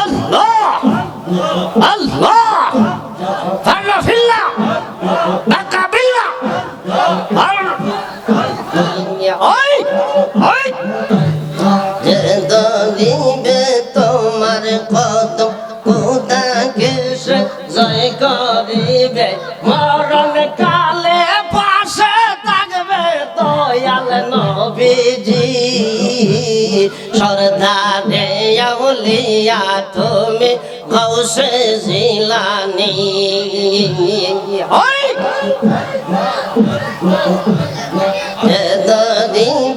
আল্লাহ! আল্লাহ! ফাল্লা ফিল্লা! বাক্কা বিল্লা ওই ওই দরিবে তোমার কদম কোদাকে সে জয় করিবে, মরণ কালে পাশে থাকবে দয়াল নবীজি। শ্রদ্ধা দেয়াউলিয়া তুমি গৌসে জিলানি।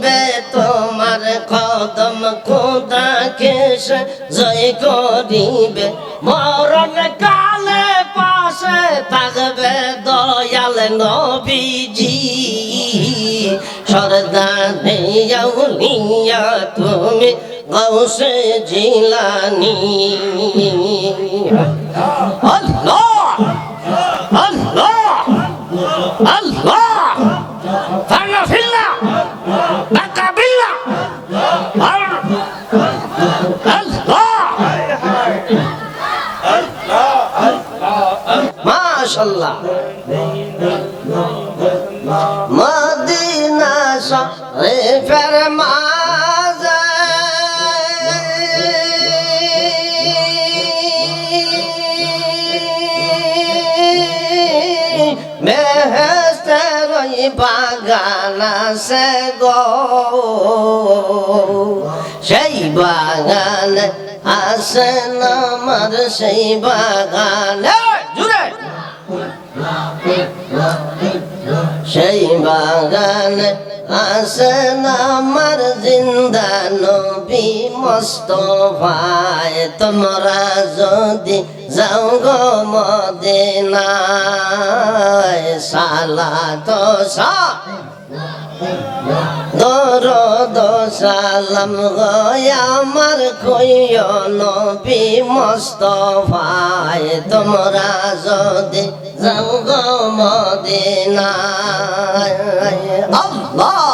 যে তোমার কদম কোদাকে সে জয় করিবে। মরণ কালে পাশে থাকবে দয়াল নবীজি। সরদা নেয়াউলিয়া তুমি গৌসে জিলানি। আল্লাহ! আল্লাহ! আল্লাহ! ফাল্লা! ফিল্লা বাক্কা বিল্লা! আল্লাহ! মাশাল্লাহ মদিনা শরীফের মাঝে। বাগান আছে গো। সেই বাগানে আসেন আমার সেই বাগানে। জুড়ে। সেই বাগানে আসেন আমার জিন্দা নবী মস্তফায় তোমরা যদি যাও গো মদিনায় সালা তো দরদ সালাম আমার কইয় নবী মস্তফায় তোমরা যদি যাও গো আল্লাহ আল্লাহ।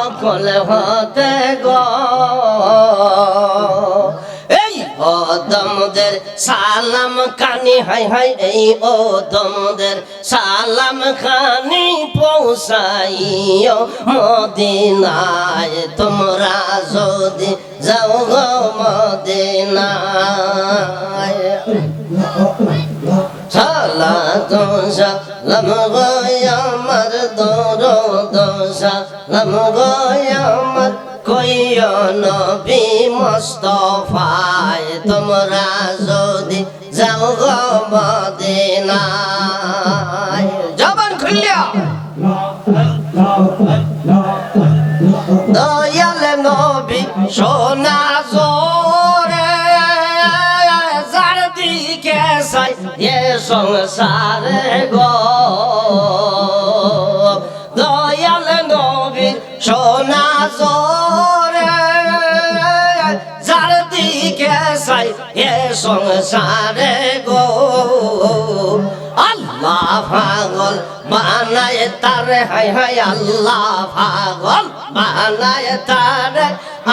সকল হতে এই ওদমদের সালাম কানি, হাই হাই, এই ওদমদের সালাম খানি পৌঁছাইও মদিনায়। তোমরা যদি যাও গো মদিনায়। সালা দোষা লম আমার দোর দোষা লম আমার কইয় নবী মস্তফায়, তোমরা যদি যাও গো মদিনায়। জবান খুলিয়া। দয়াল নবী, সোনা জোরে, যার দিকে সাই এ সংসারে গো সোনা জোরে যার দিকে সাই এ সংসারে গো। আল্লাহ পাগল বানায় তারে হাই হাই আল্লাহ পাগল বানায় তারে।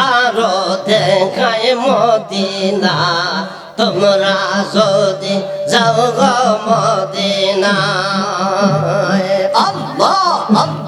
আরও দেখায় মদিনা, তোমরা যদি যাও গো মদিনা আল্লাহ আল্লাহ।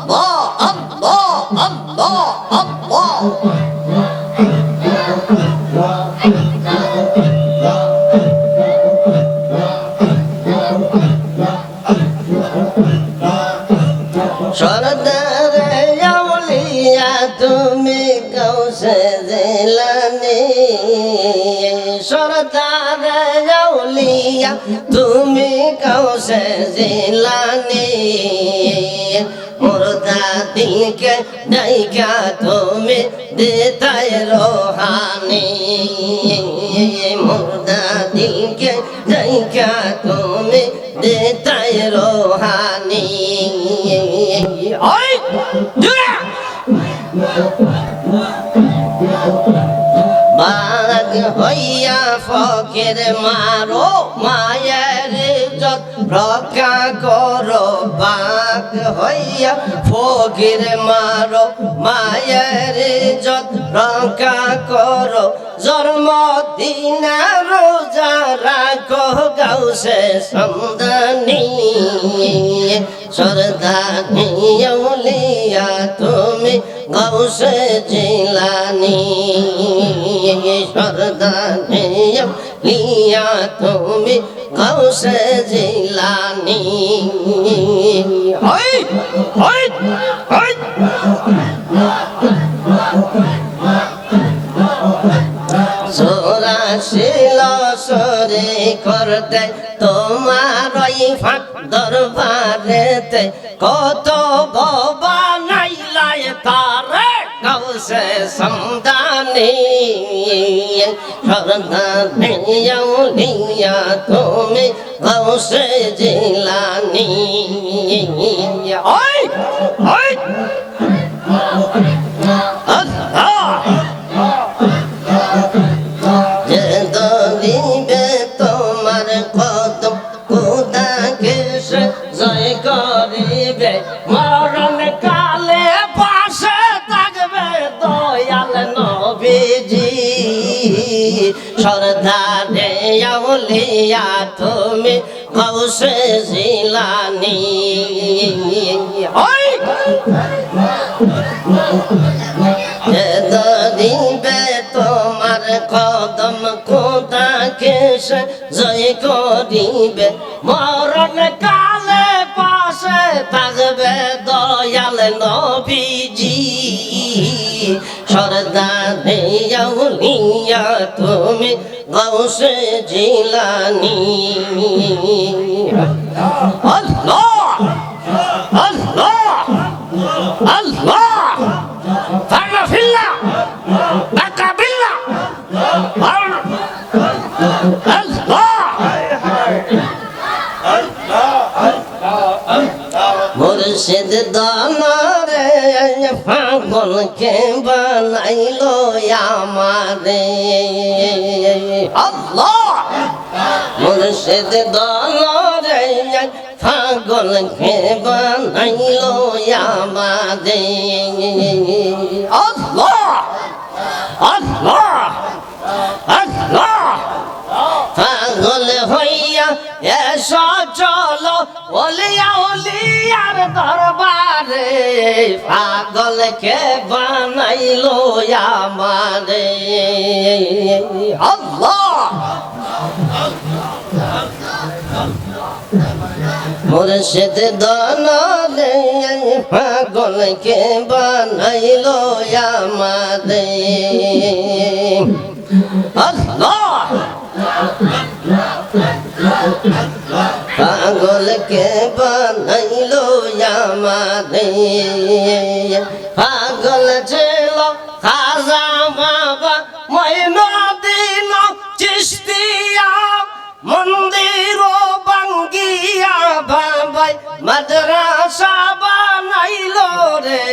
কৌশে দিলানি মুর্দা দিলকে ডাইকা তুমি দেতায় রোহানি। মুর্দা দিলকে ডাইকা তুমি জুড়ে বাগ হইয়া ফকির মারো যত রক্ষা করো বাগ হইয়া ফকির মারো, মায়ের যত রক্ষা করো। জন্ম দিন রোজা রাখো, গাউসে সন্দানি সরদানি উলিয়া তুমি গাউসে জিলানি সরদানি লিয়া তুমি গাউসে জিলানি। সরে করতে তোমার দরবারেতে কত তারে গৌসে সমদানি সরদানি লিয়া তুমি গৌসে জিলানি ওই ওই আল্লাহ সরদারে আউলিয়া তুমি গৌসে জিলানি। দিবে তোমার কদম কোদাকে সে জয় করিবে? মরণ কালে সরদারে আউলিয়া তুমি গৌসে জিলানি। মুর্শিদ দানারে পাগল কে বানাইলো আমারে। আল্লাহ! মুর্শিদ দানারে পাগল কে বানাইলো আমারে। আল্লাহ! আল্লাহ! আল্লাহ! পাগল হইয়া এসো চলো ওলিয়া ওলিয়ার দরবারে পাগল কে বানাইলো আমারে? মুর্শিদ দনরে পাগল কে বানাইলো আমারে? আল্লাহ! পাগল কে বানাইলো আমারে? পাগল ছিল খাজা বাবা ময়নাদিন চিস্তিয়া মন্দির বাঙ্গিয়া বাবাই মাদ্রাসা বানাইলো রে।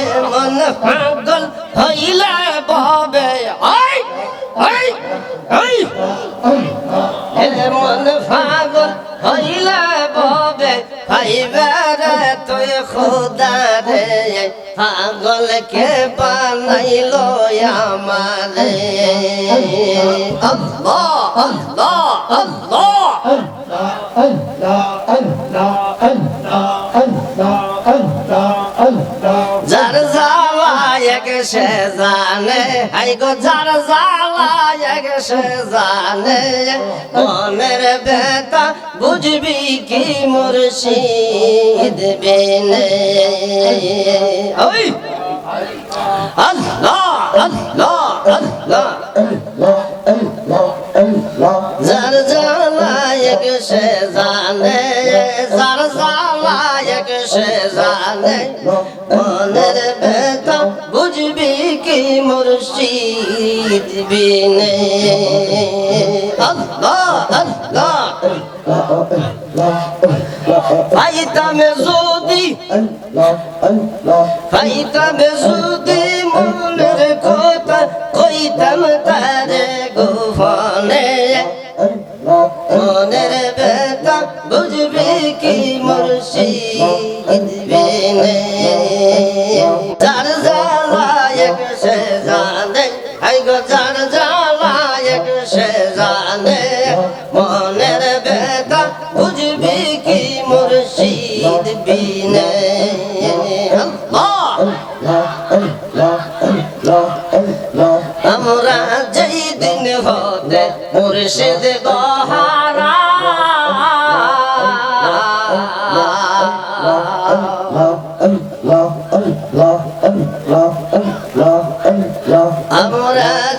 এমন পাগল হইলে ববে? ওই ওই ওই এমন পাগল হইলে ববে ভাইবে রে। তুই খুদা পাগল কে জানে, হাই গো যার এক সে জানে। মনের বেতা বুঝবি কি মুর্শিদ বেনে। আল্লাহ আল্লাহ আল্লাহ। এক সে জানে। মুর্শিদ বিনে আল্লাহ আল্লাহ। পাইতামে যদি পাইতামে যদি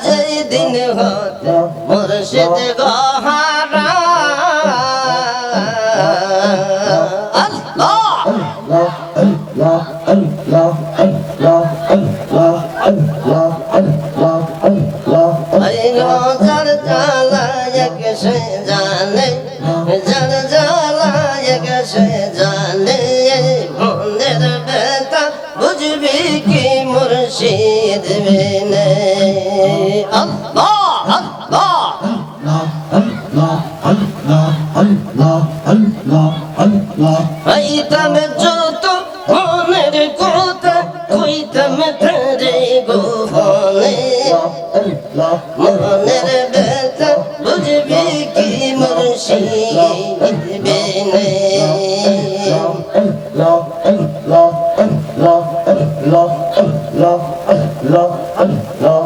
যেই দিন হতে মুর্শিদ গহারা বুঝবি কি মুর্শিদ বিনে হইতাম যত মনের কথা কইতাম তারে গোপনে মনের ব্যথা বুঝবি কি মুর্শিদ বিনে আল্লাহ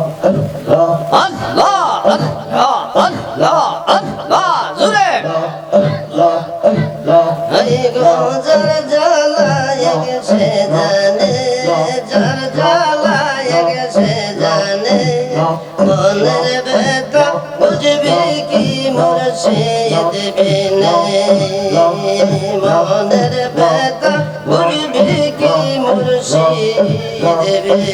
মুর্শিদ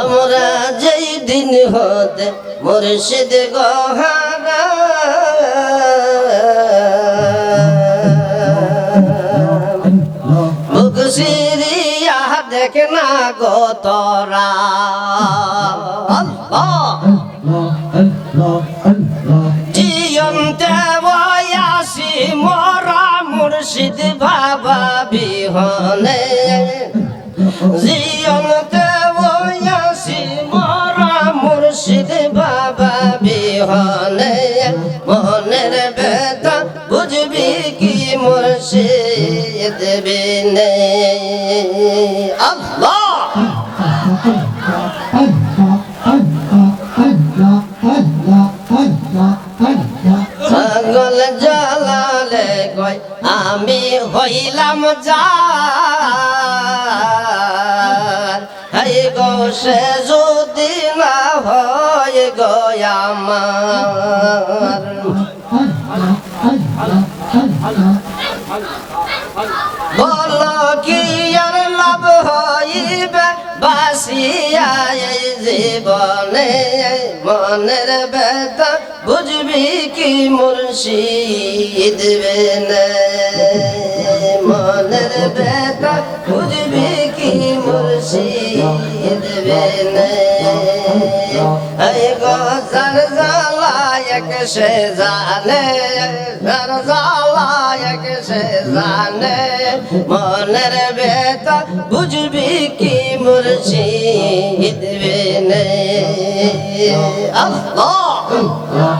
আমরা যেই দিন হতে মুর্শিদ গহারা মুখ সিরিয়া দেখ না গো তোরা। জিয়ন্তে বয়াসি মরা মুর্শিদ বাবা বিহনে। জিয়ন্তে আল্লাহ জ্বালালে কয় আমি হইলাম যা হাই গো, সে যদি না হয় গো বলো কি লাভ হইবে বাসিয়া এই জীবনে মনের ব্যথা বুঝবি কি মুর্শিদ বেনে? মনের ব্যথা বুঝবি কি মুর্শিদ বেনে? এই গো জালায়ক সে জানে জান জালায়ক সে জানে। মনের বেতা বুঝবি কি মুর্শিদ বিনে। আল্লাহ। লা